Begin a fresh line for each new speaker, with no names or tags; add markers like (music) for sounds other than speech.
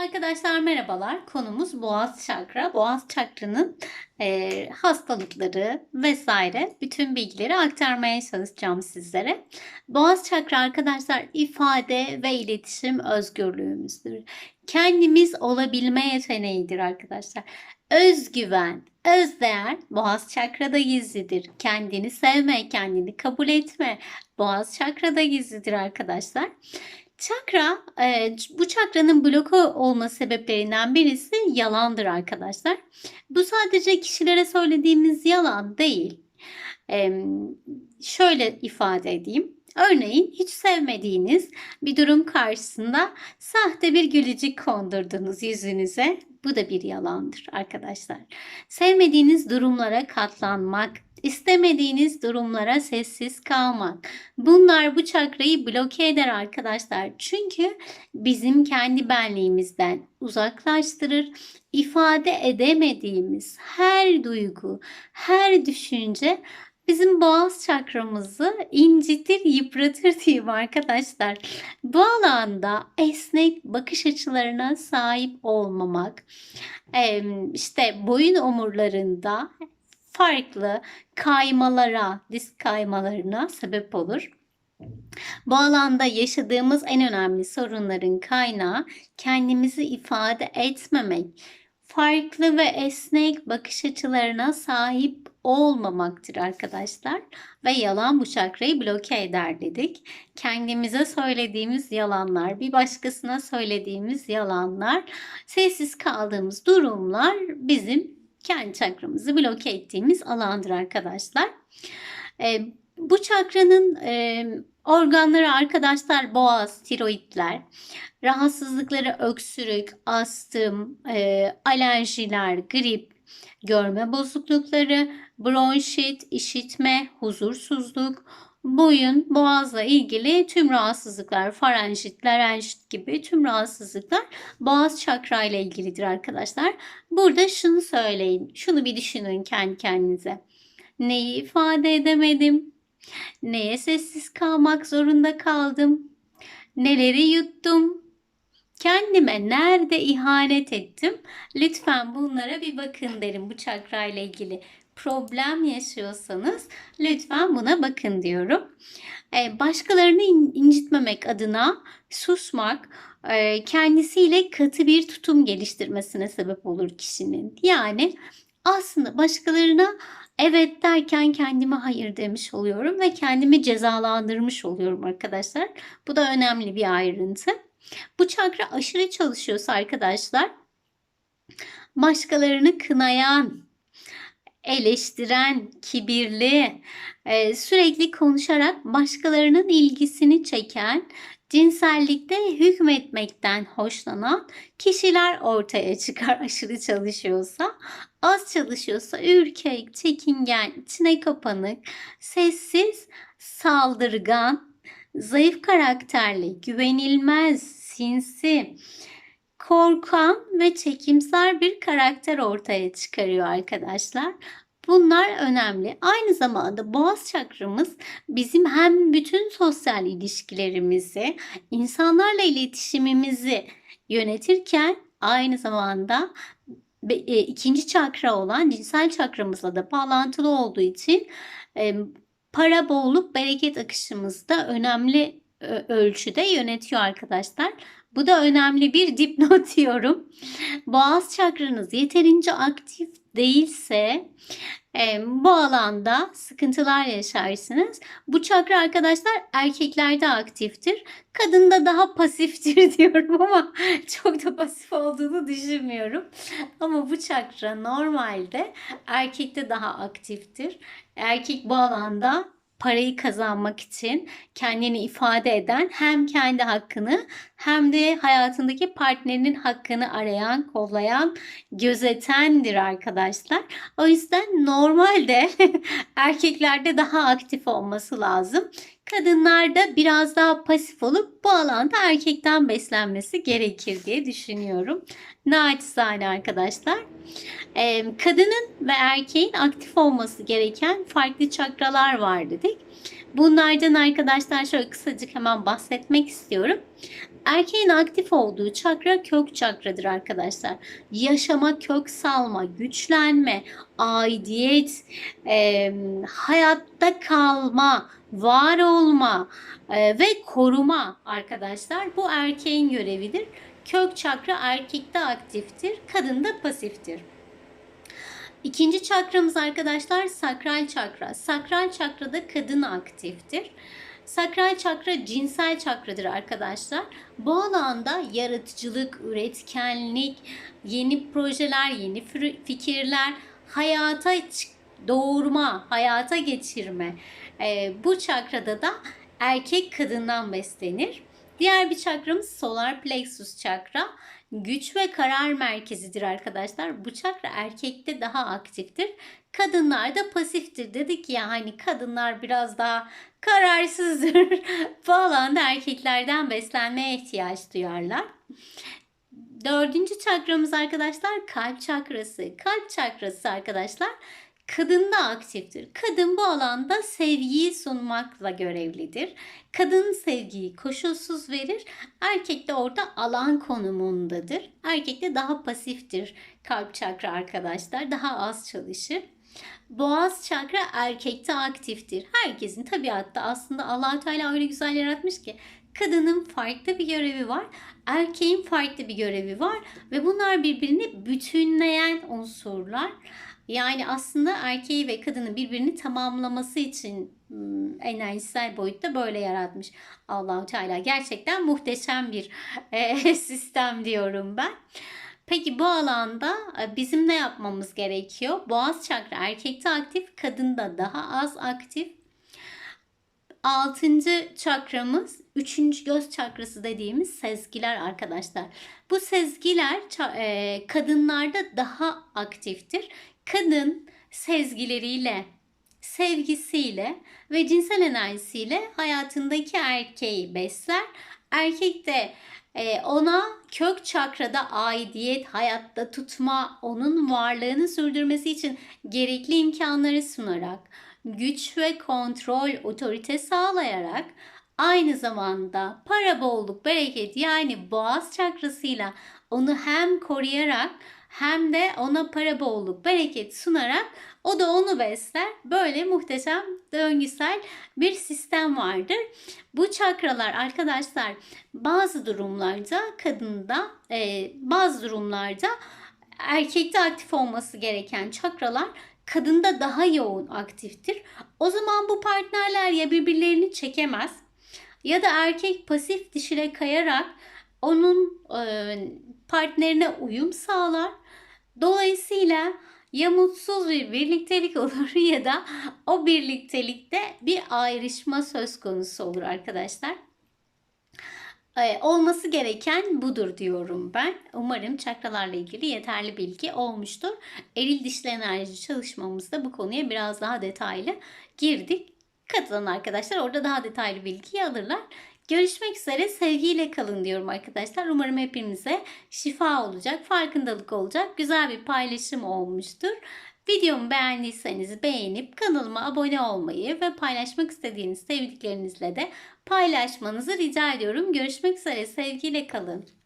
Arkadaşlar merhabalar. Konumuz boğaz çakra. Boğaz çakranın e, hastalıkları vesaire bütün bilgileri aktarmaya çalışacağım sizlere. Boğaz çakra arkadaşlar ifade ve iletişim özgürlüğümüzdür. Kendimiz olabilme yeteneğidir arkadaşlar. Özgüven, özdeğer boğaz çakrada gizlidir. Kendini sevme, kendini kabul etme. Boğaz çakrada gizlidir arkadaşlar. Çakra, bu çakranın bloke olma sebeplerinden birisi yalandır arkadaşlar. Bu sadece kişilere söylediğimiz yalan değil. Şöyle ifade edeyim. Örneğin hiç sevmediğiniz bir durum karşısında sahte bir gülücük kondurdunuz yüzünüze. Bu da bir yalandır arkadaşlar. Sevmediğiniz durumlara katlanmak, istemediğiniz durumlara sessiz kalmak. Bunlar bu çakrayı bloke eder arkadaşlar. Çünkü bizim kendi benliğimizden uzaklaştırır. İfade edemediğimiz her duygu, her düşünce bizim boğaz çakramızı incitir, yıpratır diyeyim arkadaşlar. Bu alanda esnek bakış açılarına sahip olmamak, işte boyun omurlarında farklı kaymalara, disk kaymalarına sebep olur. Bu alanda yaşadığımız en önemli sorunların kaynağı kendimizi ifade etmemek, farklı ve esnek bakış açılarına sahip olmamaktır arkadaşlar. Ve yalan bu çakrayı bloke eder dedik. Kendimize söylediğimiz yalanlar, bir başkasına söylediğimiz yalanlar, sessiz kaldığımız durumlar bizim kendi çakramızı bloke ettiğimiz alandır arkadaşlar. E, bu çakranın e, organları arkadaşlar boğaz, tiroidler, rahatsızlıkları öksürük, astım, e, alerjiler, grip, görme bozuklukları, bronşit, işitme, huzursuzluk, boyun, boğazla ilgili tüm rahatsızlıklar, farenjit, larenjit gibi tüm rahatsızlıklar boğaz çakra ile ilgilidir arkadaşlar. Burada şunu söyleyin, şunu bir düşünün kendi kendinize. Neyi ifade edemedim? Neye sessiz kalmak zorunda kaldım? Neleri yuttum? Kendime nerede ihanet ettim? Lütfen bunlara bir bakın derim bu çakra ile ilgili problem yaşıyorsanız lütfen buna bakın diyorum. Ee, başkalarını incitmemek adına susmak e, kendisiyle katı bir tutum geliştirmesine sebep olur kişinin. Yani aslında başkalarına evet derken kendime hayır demiş oluyorum ve kendimi cezalandırmış oluyorum arkadaşlar. Bu da önemli bir ayrıntı. Bu çakra aşırı çalışıyorsa arkadaşlar başkalarını kınayan, eleştiren, kibirli, e, sürekli konuşarak başkalarının ilgisini çeken, cinsellikte hükmetmekten hoşlanan kişiler ortaya çıkar (laughs) aşırı çalışıyorsa. Az çalışıyorsa ürkek, çekingen, içine kapanık, sessiz, saldırgan, zayıf karakterli, güvenilmez, sinsi, korkan ve çekimser bir karakter ortaya çıkarıyor arkadaşlar. Bunlar önemli. Aynı zamanda boğaz çakramız bizim hem bütün sosyal ilişkilerimizi, insanlarla iletişimimizi yönetirken aynı zamanda e, ikinci çakra olan cinsel çakramızla da bağlantılı olduğu için para bolluk bereket akışımızda önemli ölçüde yönetiyor arkadaşlar. Bu da önemli bir (laughs) dipnot diyorum. Boğaz çakranız yeterince aktif değilse e, bu alanda sıkıntılar yaşarsınız. Bu çakra arkadaşlar erkeklerde aktiftir. Kadında daha pasiftir (laughs) diyorum ama çok da pasif olduğunu düşünmüyorum. Ama bu çakra normalde erkekte daha aktiftir. Erkek bu alanda parayı kazanmak için kendini ifade eden hem kendi hakkını hem de hayatındaki partnerinin hakkını arayan, kollayan, gözetendir arkadaşlar. O yüzden normalde (laughs) erkeklerde daha aktif olması lazım. Kadınlarda biraz daha pasif olup bu alanda erkekten beslenmesi gerekir diye düşünüyorum. Naçizane arkadaşlar. Ee, kadının ve erkeğin aktif olması gereken farklı çakralar var dedik. Bunlardan arkadaşlar şöyle kısacık hemen bahsetmek istiyorum. Erkeğin aktif olduğu çakra kök çakradır arkadaşlar. Yaşama, kök salma, güçlenme, aidiyet, e, hayatta kalma, var olma e, ve koruma arkadaşlar bu erkeğin görevidir. Kök çakra erkekte aktiftir, kadında pasiftir. İkinci çakramız arkadaşlar sakral çakra. Sakral çakrada kadın aktiftir. Sakral çakra cinsel çakradır arkadaşlar. Bu alanda yaratıcılık, üretkenlik, yeni projeler, yeni fikirler, hayata doğurma, hayata geçirme. Ee, bu çakrada da erkek kadından beslenir. Diğer bir çakramız solar plexus çakra. Güç ve karar merkezidir arkadaşlar. Bu çakra erkekte daha aktiftir. Kadınlarda pasiftir. Dedik ya hani kadınlar biraz daha kararsızdır. (laughs) Bu alanda erkeklerden beslenmeye ihtiyaç duyarlar. Dördüncü çakramız arkadaşlar kalp çakrası. Kalp çakrası arkadaşlar kadında aktiftir. Kadın bu alanda sevgiyi sunmakla görevlidir. Kadın sevgiyi koşulsuz verir. Erkek de orada alan konumundadır. Erkek de daha pasiftir. Kalp çakra arkadaşlar daha az çalışır. Boğaz çakra erkekte aktiftir. Herkesin tabiatta aslında allah Teala öyle güzel yaratmış ki kadının farklı bir görevi var, erkeğin farklı bir görevi var ve bunlar birbirini bütünleyen unsurlar. Yani aslında erkeği ve kadını birbirini tamamlaması için enerjisel boyutta böyle yaratmış Allahu Teala. Gerçekten muhteşem bir (laughs) e, sistem diyorum ben. Peki bu alanda e, bizim ne yapmamız gerekiyor? Boğaz çakra erkekte aktif, kadında daha az aktif. Altıncı çakramız, üçüncü göz çakrası dediğimiz sezgiler arkadaşlar. Bu sezgiler e, kadınlarda daha aktiftir. Kadın sezgileriyle, sevgisiyle ve cinsel enerjisiyle hayatındaki erkeği besler. Erkek de e, ona kök çakrada aidiyet, hayatta tutma, onun varlığını sürdürmesi için gerekli imkanları sunarak, güç ve kontrol, otorite sağlayarak aynı zamanda para bolluk, bereket yani boğaz çakrasıyla onu hem koruyarak hem de ona para bolluk, bereket sunarak o da onu besler. Böyle muhteşem döngüsel bir sistem vardır. Bu çakralar arkadaşlar bazı durumlarda kadında, e, bazı durumlarda erkekte aktif olması gereken çakralar kadında daha yoğun aktiftir. O zaman bu partnerler ya birbirlerini çekemez ya da erkek pasif dişile kayarak onun e, partnerine uyum sağlar. Dolayısıyla ya mutsuz bir birliktelik (laughs) olur ya da o birliktelikte bir ayrışma söz konusu olur arkadaşlar. Ee, olması gereken budur diyorum ben. Umarım çakralarla ilgili yeterli bilgi olmuştur. Eril dişli enerji çalışmamızda bu konuya biraz daha detaylı girdik. Katılan arkadaşlar orada daha detaylı bilgiyi alırlar. Görüşmek üzere sevgiyle kalın diyorum arkadaşlar. Umarım hepinize şifa olacak, farkındalık olacak, güzel bir paylaşım olmuştur. Videomu beğendiyseniz beğenip kanalıma abone olmayı ve paylaşmak istediğiniz sevdiklerinizle de paylaşmanızı rica ediyorum. Görüşmek üzere sevgiyle kalın.